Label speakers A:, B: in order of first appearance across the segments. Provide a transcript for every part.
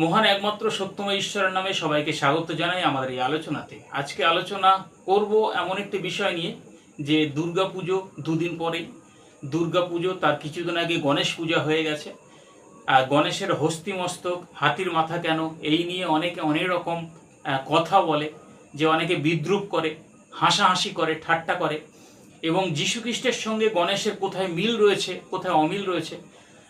A: মহান একমাত্র সত্যময় ঈশ্বরের নামে সবাইকে স্বাগত জানাই আমাদের এই আলোচনাতে। আজকে আলোচনা করব এমন একটি বিষয় নিয়ে, যে দুর্গা পুজো দুদিন পরেই দুর্গা পুজো তার কিছুদিন আগে গণেশ পূজা হয়ে গেছে। আর গণেশের হস্তি মস্তক, হাতির মাথা কেন, এই নিয়ে অনেকে অনেক রকম কথা বলে, যে অনেকে বিদ্রুপ করে, হাসাহাসি করে, ঠাট্টা করে। এবং যীশুখ্রিস্টের সঙ্গে গণেশের কোথায় মিল রয়েছে, কোথায় অমিল রয়েছে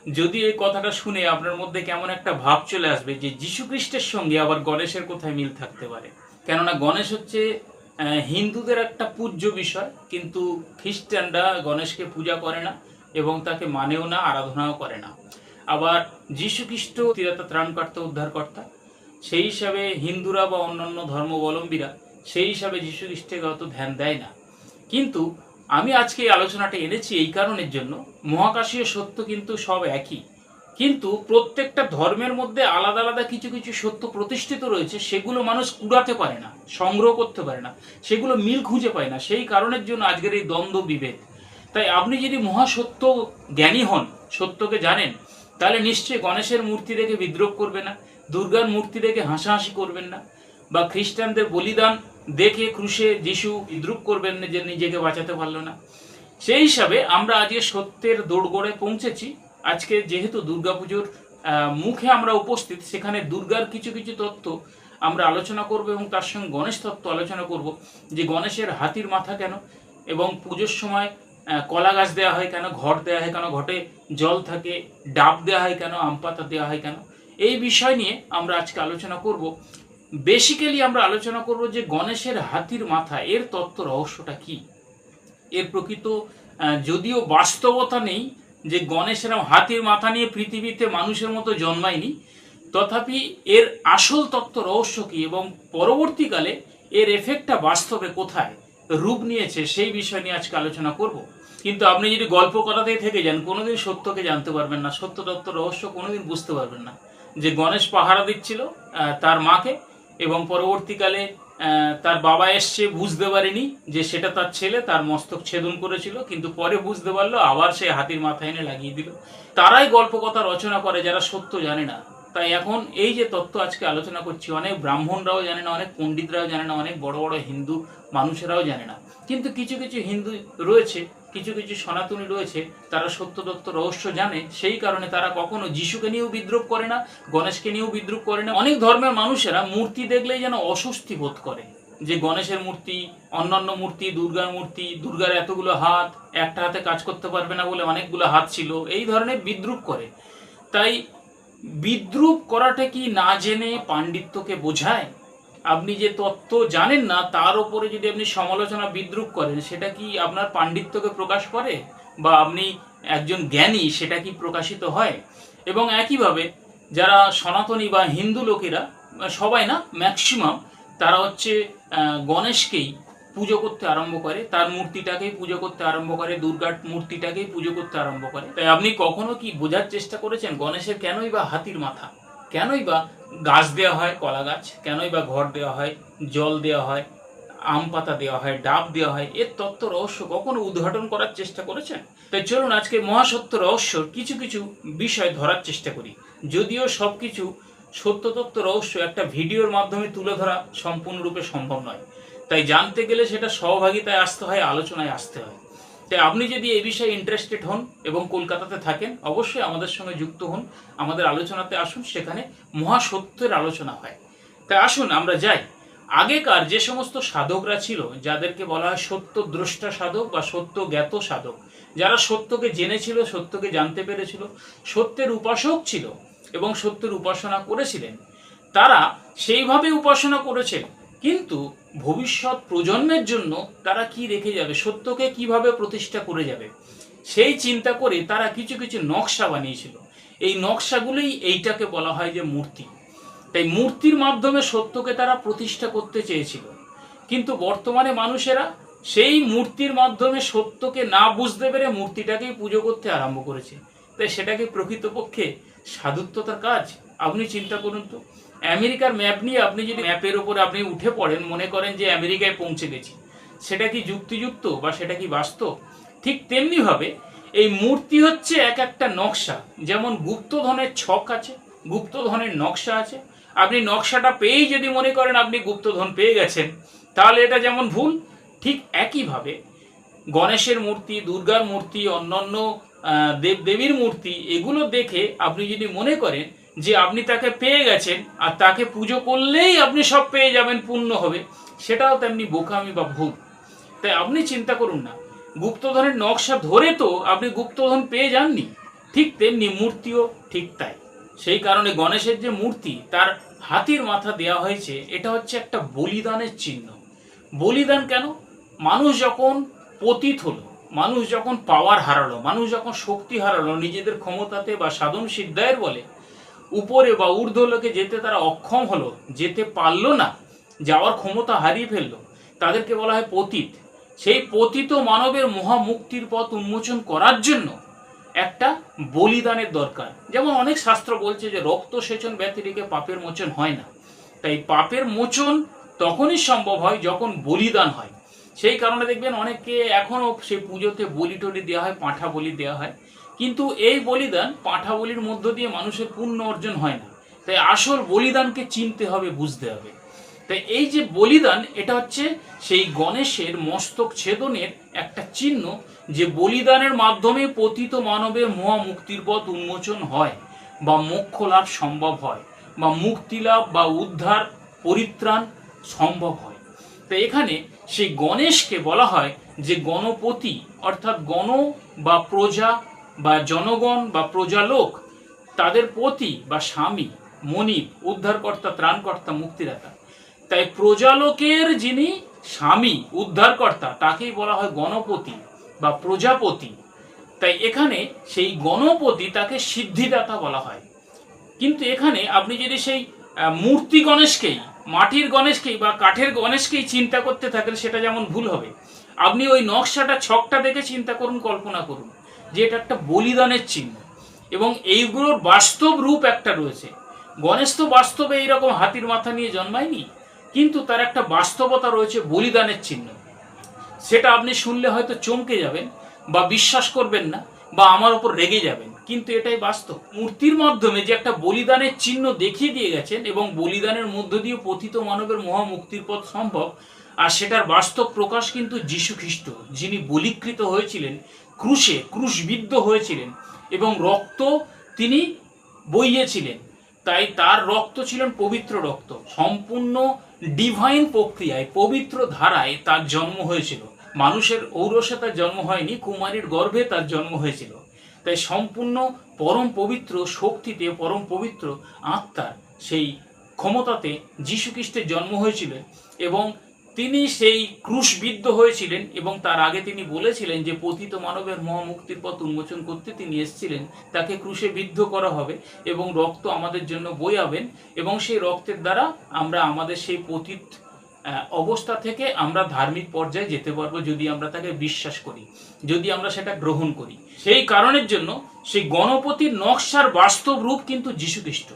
A: যদি এই কথাটা শুনে আপনার মধ্যে কেমন একটা ভাব চলে আসবে যে যীশুখ্রিস্টের সঙ্গে আবার গণেশের কোথায় মিল থাকতে পারে? কেননা গণেশ হচ্ছে হিন্দুদের একটা পূজ্য বিষয়, কিন্তু খ্রিস্টানরা গণেশকে পূজা করে না এবং তাকে মানেও না, আরাধনাও করে না। আবার যীশুখ্রিস্ট তিরাতা ত্রাণকর্তা, উদ্ধারকর্তা, সেই হিসাবে হিন্দুরা বা অন্যান্য ধর্মাবলম্বীরা সেই হিসাবে যীশুখ্রিস্টের অত ধ্যান দেয় না। কিন্তু আমি আজকে এই আলোচনাটা এনেছি এই কারণের জন্য। মহাকাশীয় সত্য কিন্তু সব একই। কিন্তু প্রত্যেকটা ধর্মের মধ্যে আলাদা আলাদা কিছু কিছু সত্য প্রতিষ্ঠিত রয়েছে, সেগুলো মানুষ কুড়াতে পারে না, সংগ্রহ করতে পারে না, সেগুলো মিল খুঁজে পায় না। সেই কারণের জন্য আজকের এই দ্বন্দ্ব, বিভেদ। তাই আপনি যদি মহাসত্য জ্ঞানী হন, সত্যকে জানেন, তাহলে নিশ্চয়ই গণেশের মূর্তি দেখে বিদ্রোহ করবে না, দুর্গার মূর্তি দেখে হাসাহাসি করবেন না। বা খ্রিস্টানদের বলিদান দেখে ক্রুশে যিশু বিদ্রুপ করবেন না যে নিজেকে বাঁচাতে পারল না। সেই হিসাবে আমরা আজকে সত্যের দোড়গোড়ে পৌঁছেছি। আজকে যেহেতু দুর্গাপুজোর মুখে আমরা উপস্থিত, সেখানে দুর্গার কিছু কিছু তত্ত্ব আমরা আলোচনা করব এবং তার সঙ্গে গণেশ তত্ত্ব আলোচনা করব যে গণেশের হাতির মাথা কেন এবং পুজোর সময় কলা গাছ দেওয়া হয় কেন, ঘট দেওয়া হয় কেন, ঘটে জল থাকে, ডাব দেওয়া হয় কেন, আম পাতা দেওয়া হয় কেন, এই বিষয় নিয়ে আমরা আজকে আলোচনা করব। বেসিক্যালি আমরা আলোচনা করব যে গণেশের হাতির মাথা, এর তত্ত্ব রহস্যটা কি? এর প্রকৃত যদিও বাস্তবতা নেই যে গণেশ এরম হাতির মাথা নিয়ে পৃথিবীতে মানুষের মতো জন্মায়নি, তথাপি এর আসল তত্ত্ব রহস্য কি এবং পরবর্তীকালে এর এফেক্টটা বাস্তবে কোথায় রূপ নিয়েছে সেই বিষয় নিয়ে আজকে আলোচনা করব। কিন্তু আপনি যদি গল্প করাতেই থেকে যান, কোনোদিন সত্যকে জানতে পারবেন না, সত্য তত্ত্ব রহস্য কোনোদিন বুঝতে পারবেন না যে গণেশ পাহারা দিচ্ছিল তার মাকে এবং পরবর্তীকালে তার বাবা এসছে, বুঝতে পারেনি যে সেটা তার ছেলে, তার মস্তক ছেদন করেছিল, কিন্তু পরে বুঝতে পারল, আবার সে হাতির মাথা এনে লাগিয়ে দিল। তারাই গল্প কথা রচনা করে যারা সত্য জানে না। তাই এখন এই যে তত্ত্ব আজকে আলোচনা করছি, অনেক ব্রাহ্মণরাও জানে না, অনেক পণ্ডিতরাও জানে না, অনেক বড় বড় হিন্দু মানুষেরাও জানে না। কিন্তু কিছু কিছু হিন্দু রয়েছে কিছু কিছু সনাতনী রয়েছে, তারা সত্য তত্ত্ব রহস্য জানে, সেই কারণে তারা কখনো যিশুকে নিয়েও বিদ্রুপ করে না, গণেশকে নিয়েও বিদ্রুপ করে না। অনেক ধর্মের মানুষেরা মূর্তি দেখলেই যেন অস্বস্তি বোধ করে, যে গণেশের মূর্তি, অন্যান্য মূর্তি, দুর্গার মূর্তি, দুর্গার এতগুলো হাত, একটা হাতে কাজ করতে পারবে না বলে অনেকগুলো হাত ছিল, এই ধরনের বিদ্রুপ করে। তাই বিদ্রুপ করাটা কি না জেনে পাণ্ডিত্যকে বোঝায়? আপনি যে তত্ত্ব জানেন না, তার উপরে যদি আপনি সমালোচনা বিদ্রুপ করেন, সেটা কি আপনার পাণ্ডিত্যকে প্রকাশ করে? বা আপনি একজন জ্ঞানী, সেটা কি প্রকাশিত হয়? এবং একইভাবে যারা সনাতনী বা হিন্দু লোকেরা, সবাই না ম্যাক্সিমাম তারা হচ্ছে গণেশকেই পুজো করতে আরম্ভ করে। তার মূর্তিটাকেই পুজো করতে আরম্ভ করে, দুর্গার মূর্তিটাকেই পুজো করতে আরম্ভ করে। তাই আপনি কখনো কি বোঝার চেষ্টা করেছেন গণেশের কেনই বা হাতির মাথা? কেনই বা গাছ দেওয়া হয়, কলা গাছ? কেনই বা ঘর দেওয়া হয়, জল দেওয়া হয়, আম পাতা দেওয়া হয়, ডাব দেওয়া হয়? এর তত্ত্ব রহস্য কখনো উদ্ঘাটন করার চেষ্টা করেছেন? তাই চলুন আজকে মহাসত্য রহস্যর কিছু কিছু বিষয় ধরার চেষ্টা করি। যদিও সব কিছু সত্য তত্ত্ব রহস্য একটা ভিডিওর মাধ্যমে তুলে ধরা সম্পূর্ণরূপে সম্ভব নয়। তাই জানতে গেলে সেটা সহভাগিতায় আসতে হয়, আলোচনায় আসতে হয়। তাই আপনি যদি এই বিষয়ে ইন্টারেস্টেড হন এবং কলকাতাতে থাকেন, অবশ্যই আমাদের সঙ্গে যুক্ত হন, আমাদের আলোচনাতে আসুন, সেখানে মহাসত্যের আলোচনা হয়। তাই আসুন, আমরা যাই। আগেকার যে সমস্ত সাধকরা ছিল, যাদেরকে বলা হয় সত্য দ্রষ্টা সাধক বা সত্য জ্ঞাত সাধক, যারা সত্যকে জেনেছিল, সত্যকে জানতে পেরেছিল, সত্যের উপাসক ছিল এবং সত্যের উপাসনা করেছিলেন, তারা সেইভাবে উপাসনা করেছেন কিন্তু ভবিষ্যৎ প্রজন্মের জন্য তারা কি রেখে যাবে? সত্যকে কীভাবে প্রতিষ্ঠা করে যাবে? সেই চিন্তা করে তারা কিছু কিছু নকশা বানিয়েছিল। এই নকশাগুলোই এইটাকে বলা হয় যে মূর্তি। তাই মূর্তির মাধ্যমে সত্যকে তারা প্রতিষ্ঠা করতে চেয়েছিল। কিন্তু বর্তমানে মানুষেরা সেই মূর্তির মাধ্যমে সত্যকে না বুঝতে পেরে মূর্তিটাকেই পুজো করতে আরম্ভ করেছে। তাই সেটাকে প্রকৃতপক্ষে সাধুত্বতার কাজ। আপনি চিন্তা করুন তো। আমেরিকার ম্যাপ নিয়ে আপনি যদি ম্যাপের উপর আপনি উঠে পড়েন, মনে করেন যে আমেরিকায় পৌঁছে গেছি, সেটা কি যুক্তিযুক্ত বা সেটা কি বাস্তব? ঠিক তেমনিভাবে এই মূর্তি হচ্ছে এক একটা নকশা, যেমন গুপ্তধনের ছক আছে, গুপ্তধনের নকশা আছে। আপনি নকশাটা পেয়েই যদি মনে করেন আপনি গুপ্তধন পেয়ে গেছেন, তাহলে এটা যেমন ভুল, ঠিক একইভাবে গণেশের মূর্তি, দুর্গার মূর্তি, অন্যান্য দেবদেবীর মূর্তি, এগুলো দেখে আপনি যদি মনে করেন যে আপনি তাকে পেয়ে গেছেন আর তাকে পুজো করলেই আপনি সব পেয়ে যাবেন পূর্ণ হবে। সেটাও তেমনি বোকামি বা ভুল। তাই আপনি চিন্তা করুন না। গুপ্তধনের নকশা ধরে তো আপনি গুপ্তধন পেয়ে যাননি। ঠিক তেমনি মূর্তিও ঠিক তাই। সেই কারণে গণেশের যে মূর্তি, তার হাতির মাথা দেওয়া হয়েছে, এটা হচ্ছে একটা বলিদানের চিহ্ন। বলিদান কেন? মানুষ যখন পতিত হলো, মানুষ যখন পাওয়ার হারালো, মানুষ যখন শক্তি হারালো, নিজেদের ক্ষমতাতে বা সাধন সিদ্ধায়ের বলে উপরে বা ঊর্ধ্ব লোকে যেতে তারা অক্ষম হলো, যেতে পারল না, যাওয়ার ক্ষমতা হারিয়ে ফেলল। তাদেরকে বলা হয় পতিত। সেই পতিত মানবের মহামুক্তির পথ উন্মোচন করার জন্য একটা বলিদানের দরকার। যেমন অনেক শাস্ত্র বলছে যে, রক্ত সেচন ব্যতিরিকে পাপের মোচন হয় না। তাই পাপের মোচন তখনই সম্ভব হয় যখন বলিদান হয়। সেই কারণে দেখবেন অনেককে এখনও সেই পুজোতে বলি টলি দেওয়া হয়, পাঁঠা বলি দেওয়া হয়। কিন্তু এই বলিদান পাঁঠা বলির মধ্য দিয়ে মানুষের পুণ্য অর্জন হয় না। তাই আসল বলিদানকে চিনতে হবে, বুঝতে হবে। তাই এই যে বলিদান, এটা হচ্ছে সেই গণেশের মস্তক ছেদনের একটা চিহ্ন যে বলিদানের মাধ্যমে পতিত মানবের মহা মুক্তির পথ উন্মোচন হয় বা মোক্ষ লাভ সম্ভব হয় বা মুক্তি লাভ বা উদ্ধার, পরিত্রাণ সম্ভব হয়। তো এখানে সেই গণেশকে বলা হয় যে গণপতি, অর্থাৎ গণ বা প্রজা বা জনগণ বা প্রজালোক তাদের পতি বা স্বামী মনিব উদ্ধারকর্তা, ত্রাণকর্তা, মুক্তিদাতা। তাই প্রজালোকের যিনি স্বামী, উদ্ধারকর্তা, তাকেই বলা হয় গণপতি বা প্রজাপতি। তাই এখানে সেই গণপতি তাকে সিদ্ধিদাতা বলা হয়। কিন্তু এখানে আপনি যদি সেই মূর্তি গণেশকেই, মাটির গণেশকেই বা কাঠের গণেশকেই চিন্তা করতে থাকেন, সেটা যেমন ভুল হবে। আপনি ওই নকশাটা, ছকটা দেখে চিন্তা করুন, কল্পনা করুন। যে এটা একটা বলিদানের চিহ্ন। এবং এইগুলোর বাস্তব রূপ একটা রয়েছে। গণেশ তো বাস্তবে এইরকম হাতির মাথা নিয়ে জন্মায়নি, কিন্তু তার একটা বাস্তবতা রয়েছে বলিদানের চিহ্ন। সেটা আপনি শুনলে হয়তো চমকে যাবেন, বা বিশ্বাস করবেন না, বা আমার উপর রেগে যাবেন, কিন্তু এটাই বাস্তব। মূর্তির মাধ্যমে যে একটা বলিদানের চিহ্ন দেখিয়ে দিয়ে গেছেন, এবং বলিদানের মধ্য দিয়ে পতিত মানবের মহামুক্তির পথ সম্ভব, আর সেটার বাস্তব প্রকাশ কিন্তু যীশু খ্রিস্ট যিনি বলিকৃত হয়েছিলেন ক্রুশে, ক্রুশবিদ্ধ হয়েছিলেন এবং রক্ত তিনি বইয়েছিলেন। তাই তার রক্ত ছিলেন পবিত্র রক্ত, সম্পূর্ণ ডিভাইন প্রক্রিয়ায়, পবিত্র ধারায় তার জন্ম হয়েছিল। মানুষের ঔরসে তার জন্ম হয়নি, কুমারীর গর্ভে তার জন্ম হয়েছিল। তাই সম্পূর্ণ পরম পবিত্র শক্তিতে, পরম পবিত্র আত্মার সেই ক্ষমতাতে যীশুখ্রিস্টের জন্ম হয়েছিল এবং তিনি সেই ক্রুশবিদ্ধ হয়েছিলেন এবং তার আগে তিনি বলেছিলেন যে পতিত মানবের মহামুক্তির পথ উন্মোচন করতে তিনি এসেছিলেন। তাকে ক্রুশে বিদ্ধ করা হবে এবং রক্ত আমাদের জন্য বইয়াবেন এবং সেই রক্তের দ্বারা আমরা আমাদের সেই পতিত অবস্থা থেকে আমরা ধার্মিক পর্যায়ে যেতে পারব যদি আমরা তাকে বিশ্বাস করি, যদি আমরা সেটা গ্রহণ করি। সেই কারণের জন্য সেই গণপতির নকশার বাস্তব রূপ কিন্তু যীশুখ্রিস্ট।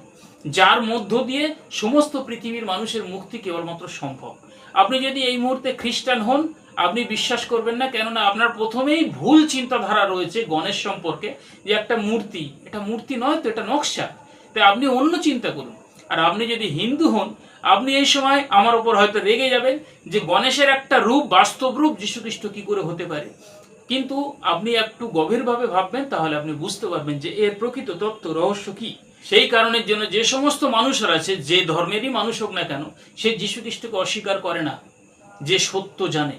A: যার মধ্য দিয়ে সমস্ত পৃথিবীর মানুষের মুক্তি কেবলমাত্র সম্ভব। আপনি যদি এই মুহূর্তে খ্রিস্টান হন, আপনি বিশ্বাস করবেন না, কেননা আপনার প্রথমেই ভুল চিন্তাধারা রয়েছে গণেশ সম্পর্কে, যে একটা মূর্তি। এটা মূর্তি নয় তো, এটা নকশা। তাই আপনি অন্য চিন্তা করুন। আর আপনি যদি হিন্দু হন, আপনি এই সময় আমার ওপর হয়তো রেগে যাবেন যে গণেশের একটা রূপ, বাস্তব রূপ যীশুখ্রিস্ট কি করে হতে পারে। কিন্তু আপনি একটু গভীরভাবে ভাববেন, তাহলে আপনি বুঝতে পারবেন যে এর প্রকৃত তত্ত্ব, রহস্য কি। সেই কারণের জন্য যে সমস্ত মানুষরা আছে, যে ধর্মেরই মানুষ হোক না কেন, সে যীশু খ্রিস্টকে অস্বীকার করে না, যে সত্য জানে।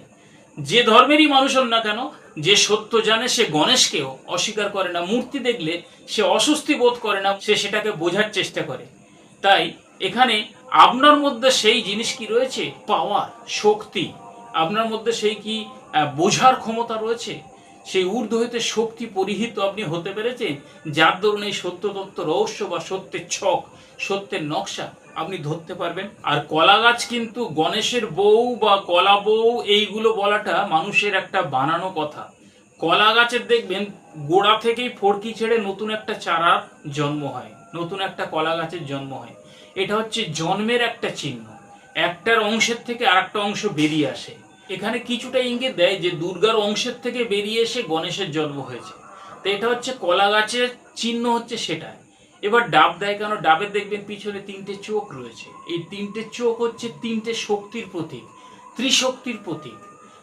A: যে ধর্মেরই মানুষ হোক না কেন, যে সত্য জানে, সে গণেশকেও অস্বীকার করে না। মূর্তি দেখলে সে অস্বস্তি বোধ করে না, সে সেটাকে বোঝার চেষ্টা করে। তাই এখানে আপনার মধ্যে সেই জিনিস কি রয়েছে? পাওয়ার, শক্তি। আপনার মধ্যে সেই কি বোঝার ক্ষমতা রয়েছে? সেই ঊর্ধ্ব হইতে শক্তি পরিহিত আপনি হতে পেরেছেন, যার দরুন এই সত্য তত্ত্ব রহস্য বা সত্যের ছক, সত্যের নকশা আপনি ধরতে পারবেন। আর কলা গাছ কিন্তু গণেশের বউ বা কলা বউ, এইগুলো বলাটা মানুষের একটা বানানো কথা। কলা গাছের দেখবেন গোড়া থেকেই ফড়কি ছেড়ে নতুন একটা চারার জন্ম হয়, নতুন একটা কলা গাছের জন্ম হয়। এটা হচ্ছে জন্মের একটা চিহ্ন। একটার অংশের থেকে আরেকটা অংশ বেরিয়ে আসে। এখানে কিছুটা ইঙ্গিত দেয় যে দুর্গার অংশের থেকে বেরিয়ে এসে গণেশের জন্ম হয়েছে। তো এটা হচ্ছে কলা গাছের চিহ্ন হচ্ছে সেটাই। এবার ডাব দেয় কেন? ডাবের দেখবেন পিছনে তিনটে চোখ রয়েছে। এই তিনটে চোখ হচ্ছে তিনটে শক্তির প্রতীক, ত্রিশক্তির প্রতীক।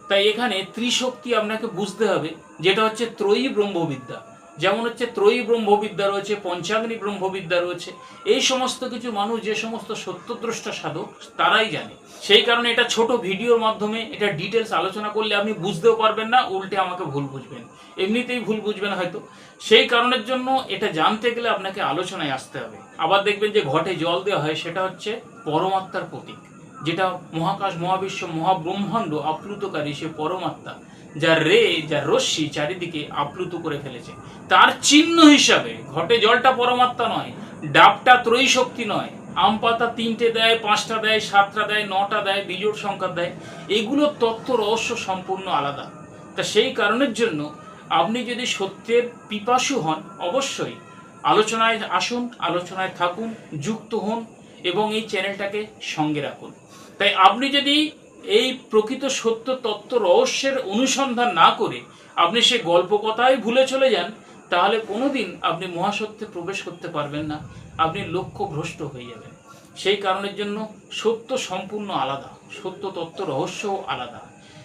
A: তাই এখানে ত্রিশক্তি আপনাকে বুঝতে হবে, যেটা হচ্ছে ত্রয়ী ব্রহ্মবিদ্যা। যেমন হচ্ছে ত্রয়ী ব্রহ্মবিদ্যা রয়েছে, পঞ্চাগ্নি ব্রহ্মবিদ্যা রয়েছে, এই সমস্ত কিছু মানুষ, যে সমস্ত সত্যদ্রষ্টা সাধক, তারাই জানে। সেই কারণে এটা ছোট ভিডিওর মাধ্যমে এটা ডিটেলস আলোচনা করলে আপনি বুঝতেও পারবেন না, উল্টে আমাকে ভুল বুঝবেন। এমনিতেই ভুল বুঝবেন হয়তো। সেই কারণের জন্য এটা জানতে গেলে আপনাকে আলোচনায় আসতে হবে। আবার দেখবেন যে ঘটে জল দেওয়া হয়, সেটা হচ্ছে পরমাত্মার প্রতীক, যেটা মহাকাশ, মহাবিশ্ব, মহাব্রহ্মাণ্ড আপ্লুতকারী সে পরমাত্মা। যার রে যার রশ্মি চারিদিকে আপ্লুত করে ফেলেছে। তার চিহ্ন হিসাবে ঘটে জলটা পরমাত্মা নয়, ডাবটা ত্রয়ী শক্তি নয়। আম পাতা তিনটে দেয়, পাঁচটা দেয়, সাতটা দেয়, নটা দেয়, বিজোড় সংখ্যা দেয়। এগুলো তত্ত্ব রহস্য সম্পূর্ণ আলাদা। তা সেই কারণের জন্য আপনি যদি সত্যের পিপাসু হন, অবশ্যই আলোচনায় আসুন, আলোচনায় থাকুন, যুক্ত হন এবং এই চ্যানেলটাকে সঙ্গে রাখুন। তাই আপনি যদি এই প্রকৃত সত্য তত্ত্ব রহস্যের অনুসন্ধান না করে আপনি সে গল্প কথায় ভুলে চলে যান, তাহলে কোনোদিন আপনি মহাসত্যে প্রবেশ করতে পারবেন না। আপনি লক্ষ্য ভ্রষ্ট হয়ে যাবেন। সেই কারণের জন্য সত্য সম্পূর্ণ আলাদা, সত্য তত্ত্ব রহস্যও আলাদা।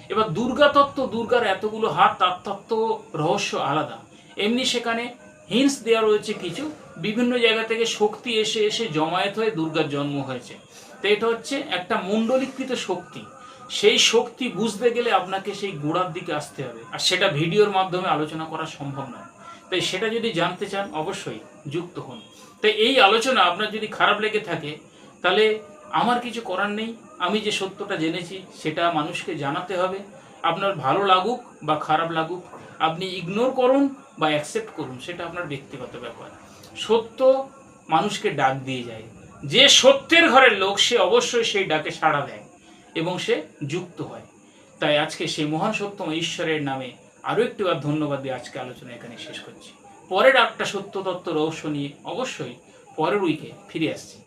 A: এবার দুর্গা তত্ত্ব, দুর্গার এতগুলো হাত, তার তত্ত্ব, রহস্য আলাদা। এমনি সেখানে হিন্স দেওয়া রয়েছে কিছু। বিভিন্ন জায়গা থেকে শক্তি এসে এসে জমায়েত হয়ে দুর্গার জন্ম হয়েছে। তো এটা হচ্ছে একটা মণ্ডলীকৃত শক্তি। সেই শক্তি বুঝতে গেলে আপনাকে সেই গোড়ার দিকে আসতে হবে। আর সেটা ভিডিওর মাধ্যমে আলোচনা করা সম্ভব নয়। তাই সেটা যদি জানতে চান, অবশ্যই যুক্ত হন। তাই এই আলোচনা আপনার যদি খারাপ লেগে থাকে, তাহলে আমার কিছু করার নেই। আমি যে সত্যটা জেনেছি, সেটা মানুষকে জানাতে হবে। আপনার ভালো লাগুক বা খারাপ লাগুক, আপনি ইগনোর করুন বা অ্যাকসেপ্ট করুন, সেটা আপনার ব্যক্তিগত ব্যাপার। সত্য মানুষকে ডাক দিয়ে যায়। যে সত্যের ঘরের লোক, সে অবশ্যই সেই ডাকে সাড়া দেয়। এবং সে যুক্ত হয়। তাই আজকে সেই মহান সত্যম ঈশ্বরের নামে আরও একটিবার ধন্যবাদ দিয়ে আজকে আলোচনা এখানে শেষ করছি। পরের একটা সত্য তত্ত্ব রহস্য নিয়ে অবশ্যই পরের উইকে ফিরে আসছি।